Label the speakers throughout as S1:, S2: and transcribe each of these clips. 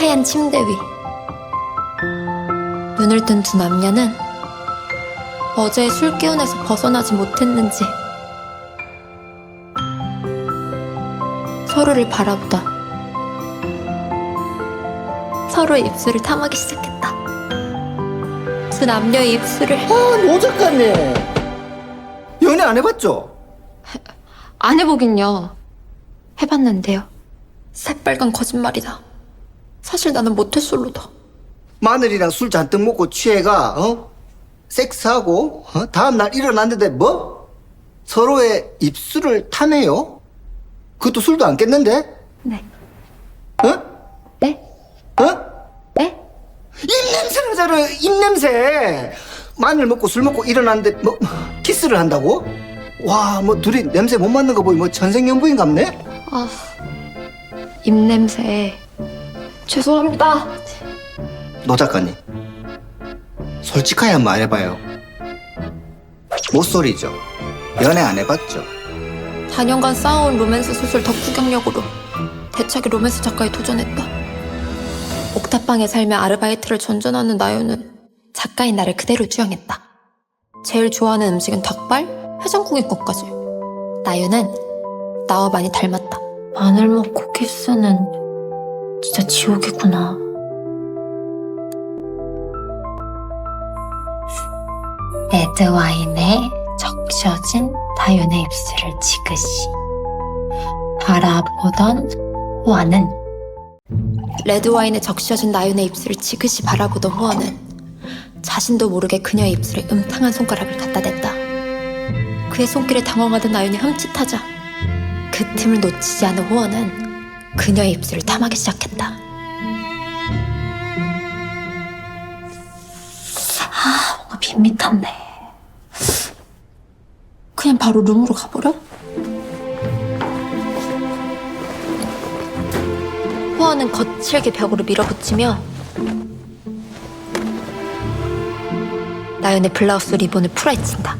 S1: 하얀 침대 위. 눈을 뜬 두 남녀는 어제의 술 기운에서 벗어나지 못했는지 서로를 바라보다 서로의 입술을 탐하기 시작했다. 두 남녀의 입술을
S2: 아, 노 작가님. 연애 안 해봤죠?
S1: 안 해보긴요. 해봤는데요. 새빨간 거짓말이다. 사실 나는 모태솔로다.
S2: 마늘이랑 술 잔뜩 먹고 취해가, 어? 섹스하고, 어? 다음 날 일어났는데 뭐? 서로의 입술을 탐해요? 그것도 술도 안 깼는데?
S1: 네.
S2: 어?
S1: 네?
S2: 어?
S1: 네?
S2: 입냄새 나잖아, 입냄새. 마늘 먹고 술 먹고 일어났는데 뭐 키스를 한다고? 와, 뭐 둘이 냄새 못 맡는 거 보니 뭐 전생연부인 갑네?
S1: 아, 입냄새. 죄송합니다.
S2: 노 작가님. 솔직하게 한번 말해봐요. 못소리죠. 연애 안 해봤죠?
S1: 4년간 쌓아온 로맨스 소설 덕후 경력으로 대차게 로맨스 작가에 도전했다. 옥탑방에 살며 아르바이트를 전전하는 나연은 작가인 나를 그대로 주양했다. 제일 좋아하는 음식은 닭발, 해장국인 것까지. 나연은 나와 많이 닮았다. 마늘 먹고 키스는 진짜 지옥이구나. 레드 와인에 적셔진 다윤의 입술을 지그시 바라보던 호아는 레드 와인에 적셔진 나윤의 입술을 지그시 바라보던 호아는 자신도 모르게 그녀의 입술에 음탕한 손가락을 갖다 댔다. 그의 손길에 당황하던 나윤이 흠칫하자 그 틈을 놓치지 않은 호아는 그녀의 입술을 탐하기 시작했다. 아, 뭔가 밋밋한데. 그냥 바로 룸으로 가버려? 호아는 거칠게 벽으로 밀어붙이며 나연의 블라우스 리본을 풀어헤친다.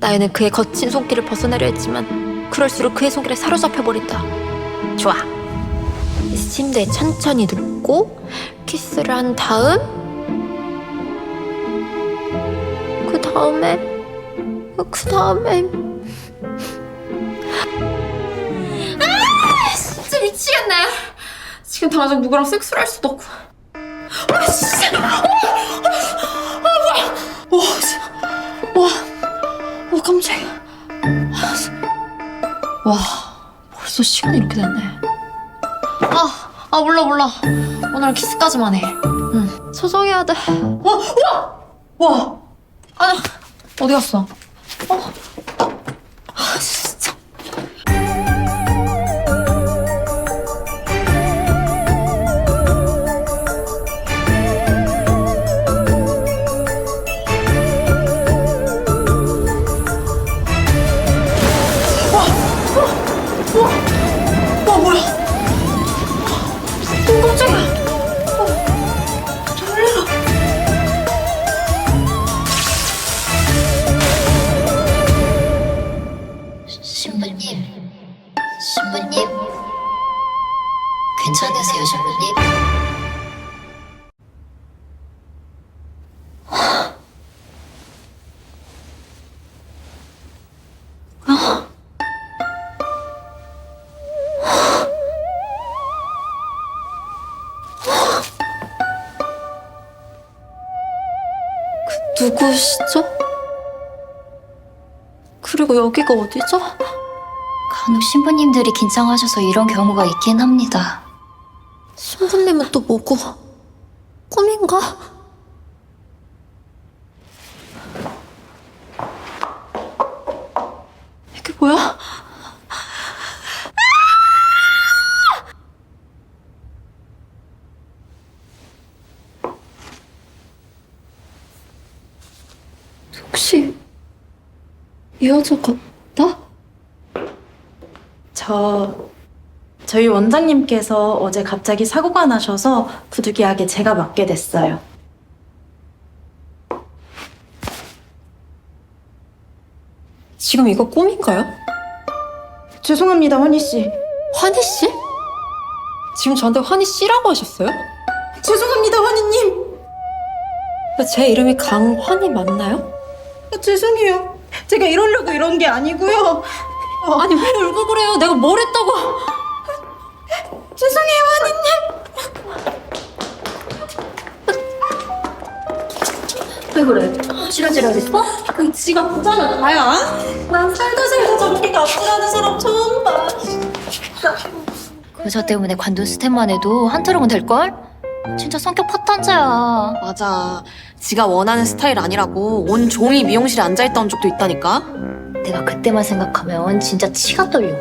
S1: 나연은 그의 거친 손길을 벗어나려 했지만 그럴수록 그의 손길에 사로잡혀 버린다. 좋아. 침대에 천천히 눕고 키스를 한 다음 그 다음에 그 다음에. 아 진짜 미치겠네. 지금 당장 누구랑 섹스를 할 수도 없고. 아 진짜. 어, 어, 어, 뭐야 와 진짜 와, 와 깜짝이야. 아, 씨. 와 벌써 시간이 이렇게 됐네 아, 아 몰라 몰라. 오늘 은 키스까지만 해 응. 소정해야 돼. 와, 와, 와! 아니 어디 갔어? 어? 누구시죠? 그리고 여기가 어디죠?
S3: 간혹 신부님들이 긴장하셔서 이런 경우가 있긴 합니다.
S1: 신부님은 또 뭐고? 꿈인가? 이게 뭐야? 혹시 이 여자가 나?
S4: 저 저희 원장님께서 어제 갑자기 사고가 나셔서 부득이하게 제가 맡게 됐어요.
S1: 지금 이거 꿈인가요?
S4: 죄송합니다, 환희 씨.
S1: 환희 씨? 지금 저한테 환희 씨라고 하셨어요?
S4: 죄송합니다, 환희님.
S1: 제 이름이 강환희 맞나요?
S4: 아, 죄송해요. 제가 이러려고 이런 게 아니고요.
S1: 아니 왜 울고 그래요? 내가 뭘 했다고?
S4: 죄송해요, 환희님.
S3: 왜 그래? 지랄지랄했어?
S4: 그 지가 보잖아, 나야. 난 살다 살다 저렇게 갑질하는 사람 처음 봐.
S3: 그 여자 때문에 관둔 스텝만 해도 한 트럭은 될걸? 진짜 성격 파탄자야.
S5: 맞아. 지가 원하는 스타일 아니라고 온 종일 미용실에 앉아있던 적도 있다니까.
S3: 내가 그때만 생각하면 진짜 치가 떨려.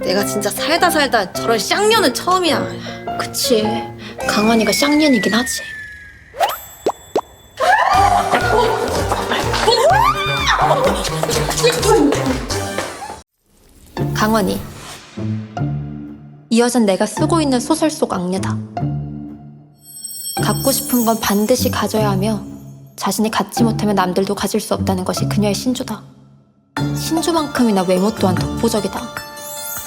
S5: 내가 진짜 살다 살다 저런 쌍년은 처음이야.
S1: 그치. 강환이가 쌍년이긴 하지. 강환이. 이 여잔 내가 쓰고 있는 소설 속 악녀다. 갖고 싶은 건 반드시 가져야 하며 자신이 갖지 못하면 남들도 가질 수 없다는 것이 그녀의 신조다. 신조만큼이나 외모 또한 독보적이다.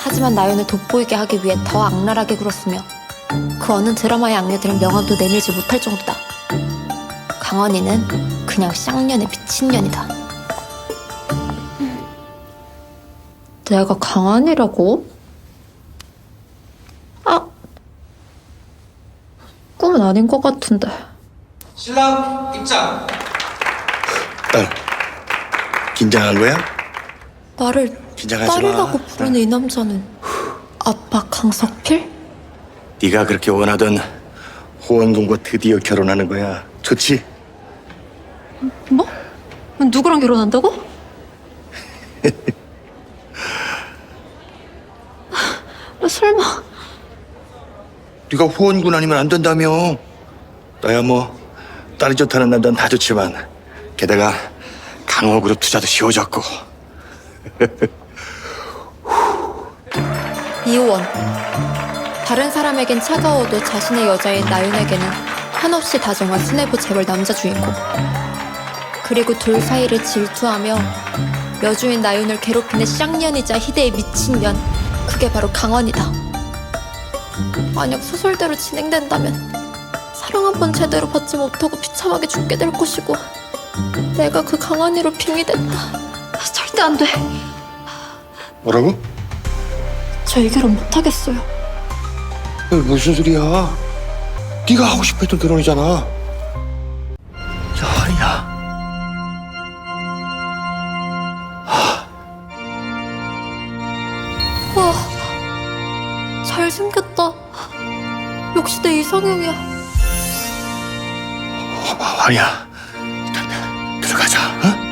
S1: 하지만 나연을 돋보이게 하기 위해 더 악랄하게 굴었으며 그 어느 드라마의 악녀들은 명함도 내밀지 못할 정도다. 강원이는 그냥 쌍년의 미친년이다. 내가 강한이라고? 꿈은 아닌 것 같은데.
S6: 신랑 입장.
S7: 딸, 긴장한 거야?
S1: 나를
S7: 긴장하지 마.
S1: 딸이라고 부르는 이 남자는 아빠 강석필?
S7: 네가 그렇게 원하던 호원군과 드디어 결혼하는 거야. 좋지?
S1: 뭐? 누구랑 결혼한다고? 아, 설마
S7: 네가 호원군 아니면 안 된다며. 나야 뭐 딸이 좋다는 남자는 다 좋지만 게다가 강호그룹 투자도 쉬워졌고.
S1: 이호원 다른 사람에겐 차가워도 자신의 여자인 나윤에게는 한없이 다정한 수뇌부 재벌 남자 주인공 그리고 둘 사이를 질투하며 여주인 나윤을 괴롭히는 쌍년이자 희대의 미친년 그게 바로 강원이다 만약 소설대로 진행된다면 사랑 한 번 제대로 받지 못하고 비참하게 죽게 될 것이고 내가 그 강원이로 빙의됐다 절대 안 돼
S7: 뭐라고?
S1: 저 이 결혼 못하겠어요
S7: 어, 무슨 소리야? 네가 하고 싶었던 결혼이잖아. 아, 아니야. 일단 들어가자. 어?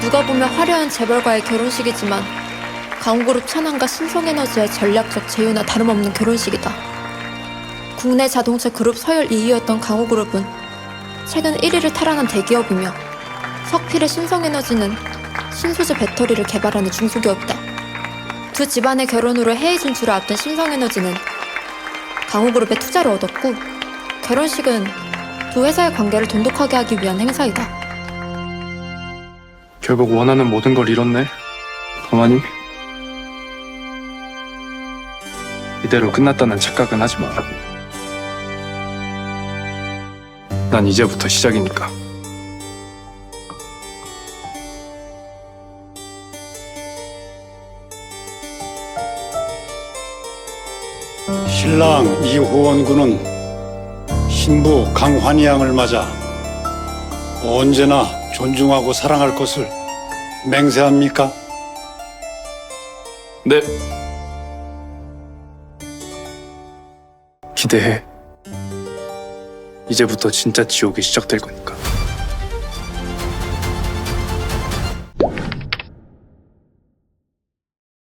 S1: 누가 보면 화려한 재벌과의 결혼식이지만 강그룹 천안과 신성에너지의 전략적 제휴나 다름없는 결혼식이다. 국내 자동차 그룹 서열 2위였던 강호그룹은 최근 1위를 탈환한 대기업이며 석필의 신성에너지는 신소재 배터리를 개발하는 중소기업이다. 두 집안의 결혼으로 해외 진출을 앞둔 신성에너지는 강호그룹의 투자를 얻었고 결혼식은 두 회사의 관계를 돈독하게 하기 위한 행사이다.
S8: 결국 원하는 모든 걸 잃었네. 가만히. 이대로 끝났다는 착각은 하지 마. 난 이제부터 시작이니까.
S9: 신랑 이호원 군은 신부 강환희 양을 맞아 언제나 존중하고 사랑할 것을 맹세합니까?
S8: 네. 기대해. 이제부터 진짜 지옥이 시작될 거니까.